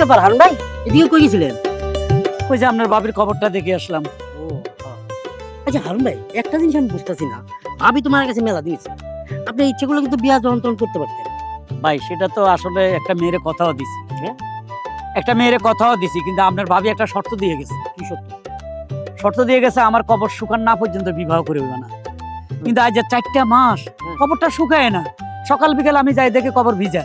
ব্যাপার হারুন ভাই এদিকে কই গেছিলেন? ওই যে আপনার বাবির খবরটা দেখে আসলাম। ও আচ্ছা হারুন ভাই একটা জিনিস আমি বুঝতেছি না। ভাবি তোমার কাছে মেলা দিয়েছে। আপনি ইচ্ছেগুলো কিন্তু বিয়া যন্ত্রণ করতে পারতেন। ভাই সেটা তো আসলে একটা মেয়ের কথাও দিছি হ্যাঁ? একটা মেয়ের কথাও দিছি কিন্তু আপনার ভাবি একটা শর্ত দিয়ে গেছে। কি সত্য শর্ত দিয়ে গেছে আমার কবর শুকান না পর্যন্ত বিবাহ করবে না। কিন্তু আজ চারটা মাস কবরটা শুকায় না সকাল বিকাল আমি যাই দেখে কবর ভিজা।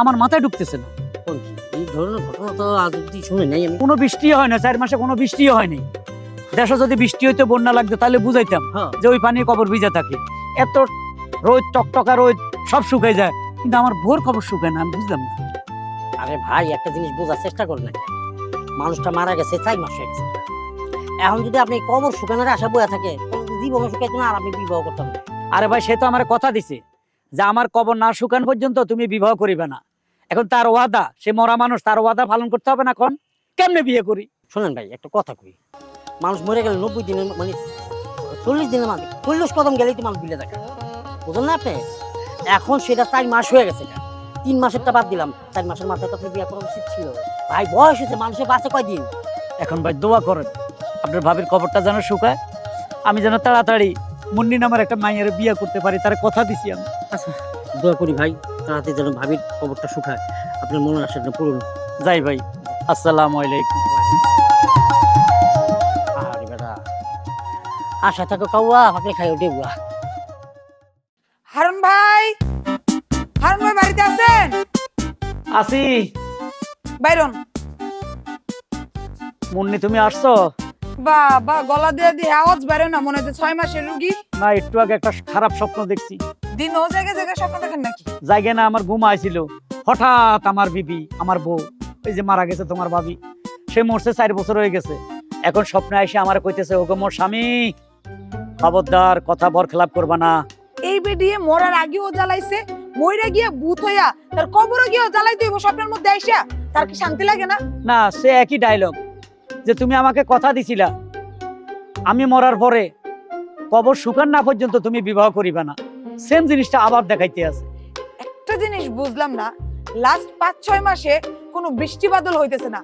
আমার মাথায় ঢুকতেছে না। কি? এই ধরনের ঘটনা তো আজ অব্দি শুনে নাই আমি। কোনো বৃষ্টি হয় না চার মাসে কোনো বৃষ্টিও হয়নি দেশে যদি বৃষ্টি হইতে বন্যা লাগতো তাহলে বুঝাইতাম হ্যাঁ। যে ওই পানি কবর ভিজা থাকে। এত রোদ টকটকা রোদ সব শুকায় যায়। কিন্তু আমার ভোর কবর শুকায় না আমি বুঝলাম না। আরে ভাই একটা জিনিস বোঝার চেষ্টা করলেন মানুষটা মারা গেছে চাই মাস হয়ে গেছে। এখন যদি আপনি কবর শুকানোর আশা বয়ে থাকে জীবনে শুকাইতো না আর আপনি বিবাহ করতাম আরে ভাই সে তো আমার কথা দিছে। যে আমার কবর না শুকান পর্যন্ত তুমি বিবাহ করিবে না। এখন তার ওয়াদা সে মরা মানুষ তার ওয়াদা পালন করতে হবে না এখন? কেমনে বিয়ে করি? শোনেন ভাই একটা কথা কই। মানুষ মরে গেলে নব্বই দিনের মানে চল্লিশ দিনের মাঝে চল্লিশ কদম গেলেই তো মানুষ বিলে থাকে। বুঝলেন না আপনি? এখন সেটা চার মাস হয়ে গেছে। তিন মাসেরটা বাদ দিলাম। চার মাসের মাথায় তো আপনি বিয়ে করা উচিত ছিল। ভাই বয়স হয়েছে মানুষের বাঁচে কয়দিন? এখন ভাই দোয়া করেন আপনার ভাবির কবরটা যেন শুকায়। আমি যেন তাড়াতাড়ি মুন্নি নামের একটা মাইয়ের বিয়ে করতে পারি তার কথা দিছি আমি। আচ্ছা দোয়া করি ভাই। তাড়াতাড়ি যেন ভাবির খবরটা শুকায়। আপনার মনের আশাটা পূরণ হোক। যাই ভাই আসসালামু আলাইকুম। আরে বেটা আশা থাকো কাউয়া ফাঁকলে খাইও ডেবুয়া হারুন ভাই হারুন ভাই বাড়িতে আছেন? আসি। বাইরন। মুন্নি তুমি আসছো? বা বা গলা দিয়ে দিয়ে আওয়াজ বাইরে না মনে হচ্ছে ছয় মাসের রুগী। না একটু আগে একটা খারাপ স্বপ্ন দেখছি। দিন ও জায়গায় জায়গায় স্বপ্ন দেখেন নাকি? জায়গায় না আমার ঘুম আইছিল। হঠাৎ আমার বিবি আমার বউ ওই যে মারা গেছে তোমার ভাবি সে মরছে চার বছর হয়ে গেছে। এখন স্বপ্নে এসে আমার কইতেছে ওগো মোর স্বামী খবরদার কথা বর খেলাপ করবা না। এই বেডিয়ে মরার আগেও জ্বালাইছে মইরা গিয়ে ভূত হইয়া তার কবরও গিয়ে জ্বালাই দিব স্বপ্নের মধ্যে আইসা তার কি শান্তি লাগে না? না সে একই ডায়লগ যে তুমি আমাকে কথা দিছিলা আমি মরার পরে কবর শুকান না পর্যন্ত তুমি বিবাহ করিবা না। সেম জিনিসটা আবার দেখাইতে আছে। একটা জিনিস বুঝলাম না লাস্ট পাঁচ ছয় মাসে কোনো বৃষ্টি বাদল হইতেছে না।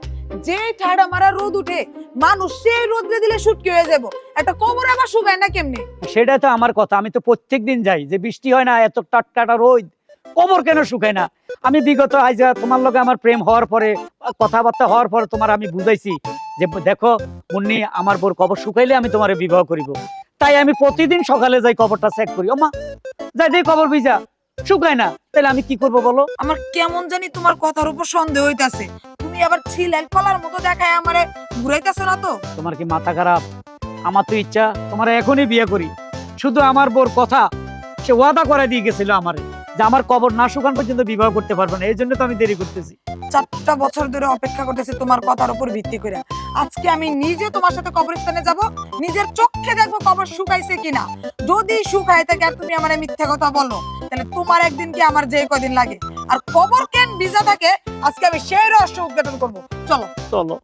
যে ঠাডা মারা রোদ উঠে মানুষ সেই রোদে দিলে শুটকি হয়ে যাব। একটা কবর আবার শুকায় না কেমনে? সেটাই তো আমার কথা আমি তো প্রত্যেক দিন যাই যে বৃষ্টি হয় না এত টাটকাটা রোদ কবর কেন শুকায় না? আমি বিগত আজ তোমার লগে আমার প্রেম হওয়ার পরে কথাবার্তা হওয়ার পরে তোমার আমি বুঝাইছি যে দেখো মুন্নি আমার বোর কবর শুকাইলে আমি তোমার বিবাহ করিব। তাই আমি প্রতিদিন সকালে যাই কবরটা চেক করি। ওমা যাই দেই কবর ভিজা শুকায় না। তাহলে আমি কি করব বলো? আমার কেমন জানি তোমার কথার উপর সন্দেহ হইতাছে। তুমি আবার ছিলেন কলার মতো দেখায় আমারে ঘুরাইতেছো না তো? তোমার কি মাথা খারাপ? আমার তো ইচ্ছা তোমার এখনই বিয়ে করি। শুধু আমার বোর কথা সে ওয়াদা করে দিয়ে গেছিল আমারে যে আমার কবর না শুকান পর্যন্ত বিবাহ করতে পারবে না। এই জন্য তো আমি দেরি করতেছি। চারটা বছর ধরে অপেক্ষা করতেছি তোমার কথার উপর ভিত্তি করে। আজকে আমি নিজে তোমার সাথে কবরস্থানে যাব, নিজের চোখে দেখব কবর শুকাইছে কিনা। যদি শুকায় থাকে আর তুমি আমার মিথ্যা কথা বলো, তাহলে তোমার একদিন কি আমার যে কদিন লাগে? আর কবর কেন ভিজা থাকে, আজকে আমি সেই রহস্য উদ্ঘাটন করব। চলো। চলো।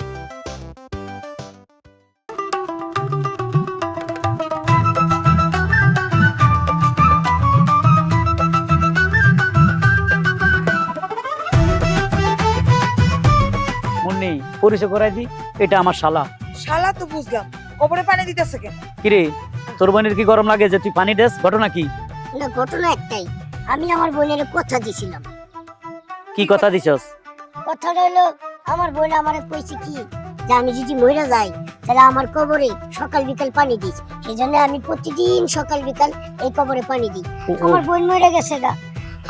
পরিচয় করাই দি এটা আমার শালা। শালা তো বুঝলাম। কবরে পানি দিতেছে কেন? কিরে তোর বোনের কি গরম লাগে যে তুই পানি দেস? ঘটনা কি? না ঘটনা একটাই। আমি আমার বোনের কথা দিছিলাম। কি কথা দিছস? কথাটা হলো আমার বোন আমারে কইছে কি যে আমি যদি মইরা যাই তাহলে আমার কবরে সকাল বিকাল পানি দিস। সেই জন্য আমি প্রতিদিন সকাল বিকাল এই কবরে পানি দিই। আমার বোন মরে গেছে গা।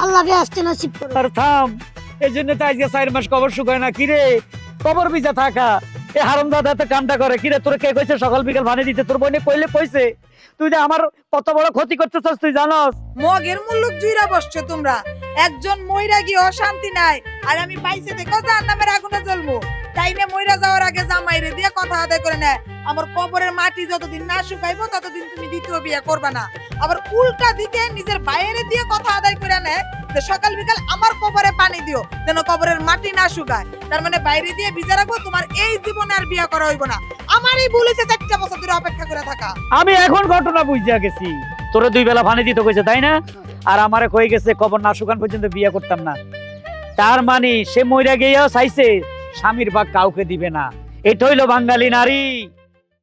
আল্লাহ ব্যস্ত নসিব করুন। আর থাম এই জন্য তো আজকে চার মাস কবর শুকায় না। কিরে কবর ভিজা থাকা। এ হারম দাদা এত কামটা করে। কিরে তোর কে কইছে সকাল বিকাল ভানে দিতে? তোর বইনে কইলে কইছে। তুই যে আমার কত বড় ক্ষতি করতেছস, তুই জানস। মগের মূল্য জুইরা বসছো তোমরা। একজন মইরা গিয়ে অশান্তি নাই, আর আমি পাইছে দেখো জাহান্নামের নামের আগুনে জ্বলবো। টাইমে মইরা যাওয়ার আগে জামাইরে দিয়ে কথা আদায় করে নেয় আমার কবরের মাটি যতদিন না শুকাইবো, ততদিন তুমি দ্বিতীয় বিয়ে করবে না। আবার উল্টা দিকে নিজের বাইরে দিয়ে কথা আদায় করে নেয় যে সকাল বিকাল আমার কবরে পানি দিও, যেন কবরের মাটি না শুকায়। তার মানে বাইরে দিয়ে ভিজে রাখব, তোমার এই জীবনে আর বিয়ে করা হইব না। আমারই হয়েছে চারটা বছর ধরে অপেক্ষা করে থাকা। আমি এখন ঘটনা বুঝিয়া গেছি। তোরে দুই বেলা ভানে দিতে কইছে, তাই না? আর আমারে কই গেছে, কবর না শুকান পর্যন্ত বিয়ে করতাম না। তার মানে সে মইরা গিয়েও চাইছে স্বামীর ভাগ কাউকে দিবে না। এটা হইল বাঙালি নারী।